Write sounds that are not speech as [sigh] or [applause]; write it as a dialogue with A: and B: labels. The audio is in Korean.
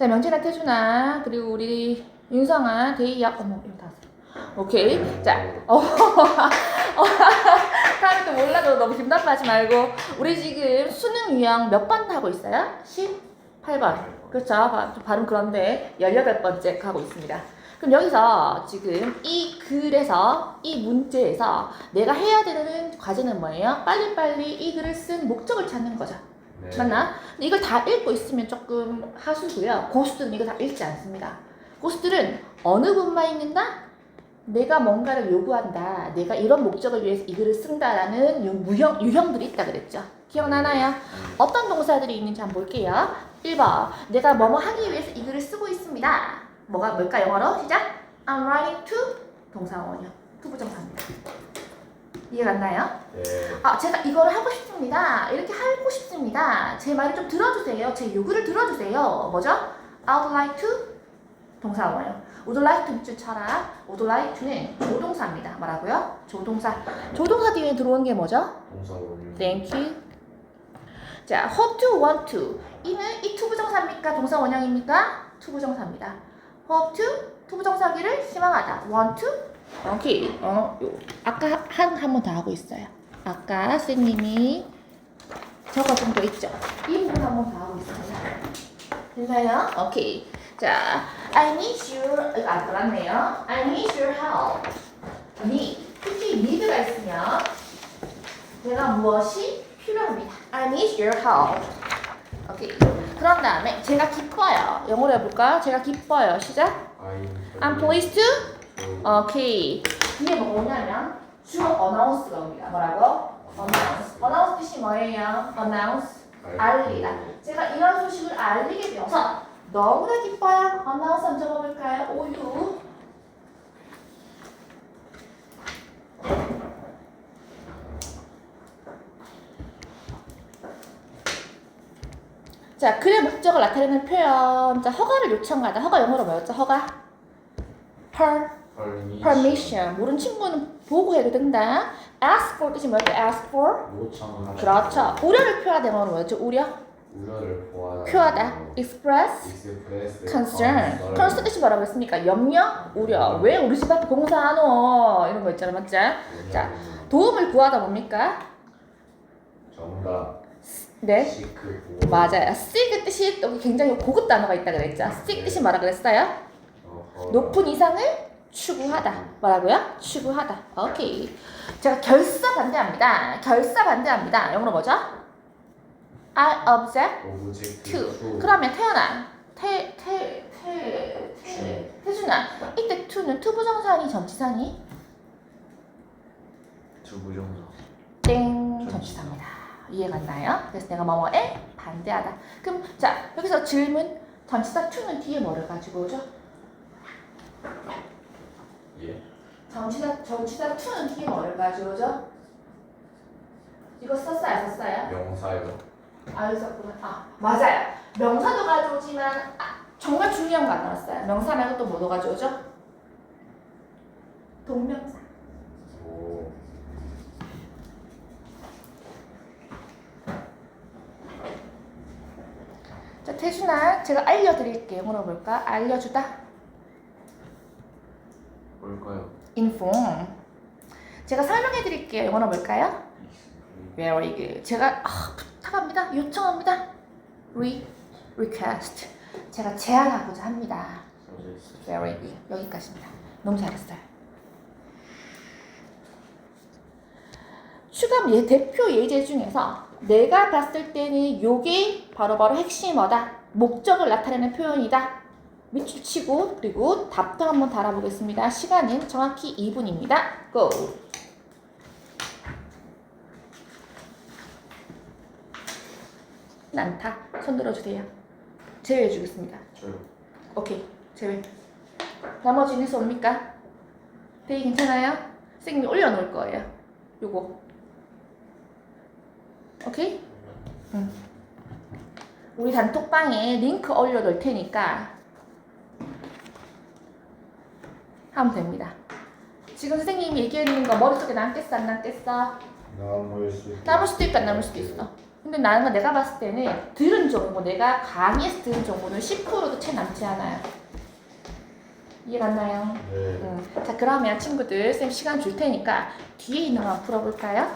A: 자, 명진아, 태준아, 그리고 우리 윤성아, 대희야, 어머, 이거 다 왔어. 오케이. 자, 어, [laughs] 어, 다음에 또 몰라도 너무 나빠하지 말고. 우리 지금 수능 유형 몇 번 하고 있어요? 18번. 그렇죠. 바- 좀 발음 그런데 18번째 가고 있습니다. 그럼 여기서 지금 이 글에서 이 문제에서 내가 해야 되는 과제는 뭐예요? 빨리빨리 이 글을 쓴 목적을 찾는 거죠.
B: 네.
A: 맞나? 근데 이걸 다 읽고 있으면 조금 하수고요. 고수들은 이거 다 읽지 않습니다. 고수들은 어느 부분만 읽는다? 내가 뭔가를 요구한다. 내가 이런 목적을 위해서 이 글을 쓴다라는 유- 무형, 유형들이 있다 그랬죠. 기억나나요? 어떤 동사들이 있는지 한번 볼게요. 1번. 내가 뭐뭐 하기 위해서 이 글을 쓰고 있습니다. 뭐가 뭘까 영어로? 시작. I'm writing to 동사원이요. 투부정사입니다. 이해가 갔나요?
B: 네.
A: 아, 제가 이거를 하고 싶습니다. 이렇게 하고 싶습니다. 제 말을 좀 들어주세요. 제 요구를 들어주세요. 뭐죠? I would like to 동사원이요. would like to줄 쳐라. would like to는 조동사입니다. 뭐라고요? 조동사. 조동사 뒤에 들어온 게 뭐죠?
B: 동사원유.
A: Thank you. 자, hope to, want to. 이는 이 투부정사입니까? 동사 원형입니까? 투부정사입니다. hope to, 투부정사기를 희망하다. want to, 오케이. 어, 요. 아까 한 한 번 더 하고 있어요. 아까 선생님이 적어준 거 있죠? 이 부분 한 번 더 하고 있습니다. 됐나요? 오케이. 자, I need your, 이거 안 들어갔네요. I need your help. need. 특히 need가 있으면 내가 무엇이 필요합니다. I need your help. 오케이. 그런 다음에 제가 기뻐요. 영어로 해볼까? 제가 기뻐요. 시작.
B: I'm
A: pleased to. 오케이. 이게 뭐냐면 주어 announce가 옵니다. 뭐라고? announce. announce 뜻이 뭐예요? announce. 알리다. 제가 이런 소식을 알리게 되어서 너무나 기뻐요. announce 한번 적어볼까요? 오유. 자, 글의 목적을 나타내는 표현. 자, 허가를 요청하다. 허가 영어로 뭐였죠? 허가? per, permission. 모르는 친구는 보고 해도 된다. ask for 뜻이 뭐였죠? ask for?
B: 요청하다.
A: 그렇죠. 우려를 표하다 영어로 뭐였죠? 우려?
B: 우려를 보아다.
A: 표하다. express
B: express
A: concern. concern 뜻이 뭐라고 했습니까? 염려, 우려. 왜 우리 집 앞에 공사하노? 이런 거 있잖아, 맞지? 자. 도움을 구하다 뭡니까?
B: 정답.
A: 네.
B: 시크.
A: 맞아요. seek 뜻이 굉장히 고급 단어가 있다 그랬죠. seek 뜻이 뭐라 그랬어요? 높은 이상을 추구하다. 뭐라고요? 추구하다. 오케이. 제가 결사 반대합니다. 결사 반대합니다. 영어로 뭐죠? I object to.
B: 투.
A: 그러면 태연아, 태, 태, 태, 태, 태준아, 이때 to는 투부정사니 전치사니?
B: 주부정사.
A: 땡 전치사입니다. 이해갔나요? 그래서 내가 뭐뭐에 반대하다. 그럼 자 여기서 질문 전치사 to는 뒤에 뭐를 가지고 오죠?
B: 예.
A: 전치사 전치사 to는 뒤에 뭐를 가지고 오죠? 이거 썼어요, 안 썼어요?
B: 명사요.
A: 아, 썼구나. 아, 맞아요. 명사도 가져오지만 아, 정말 중요한 거 안 나왔어요. 명사 말고 또 뭐도 가져오죠? 동명사.
B: 오.
A: 자, 태준아, 제가 알려드릴게요. 물어볼까? 알려주다.
B: 뭘까요?
A: inform. 제가 설명해 드릴게요. 영어로 뭘까요? Very good. 제가 아, 부탁합니다. 요청합니다. Re, request. 제가 제안하고자 합니다. Very good. 여기까지입니다. 너무 잘했어요. 추가 예, 대표 예제 중에서 내가 봤을 때는 요게 바로바로 핵심어다. 목적을 나타내는 표현이다. 밑줄 치고 그리고 답도 한번 달아보겠습니다. 시간은 정확히 2분입니다. Go. 난다. 손 들어주세요. 제외해 주겠습니다.
B: 저요.
A: 오케이. 제외. 나머지는 해서 옵니까? 되게 괜찮아요? 선생님이 올려놓을 거예요. 요거. 오케이? 응. 우리 단톡방에 링크 올려놓을 테니까 하면 됩니다. 지금 선생님이 얘기해주는 거 머릿속에 남겠어 안 남겠어?
B: 남을 수.
A: 남을 수도 있고 안 남을 수도 있어. 근데 나는 내가 봤을 때는 들은 정보, 내가 강의에서 들은 정보는 10%도 채 남지 않아요. 이해갔나요?
B: 네.
A: 음. 자, 그러면 친구들, 쌤 시간 줄 테니까 뒤에 있는 거 풀어볼까요?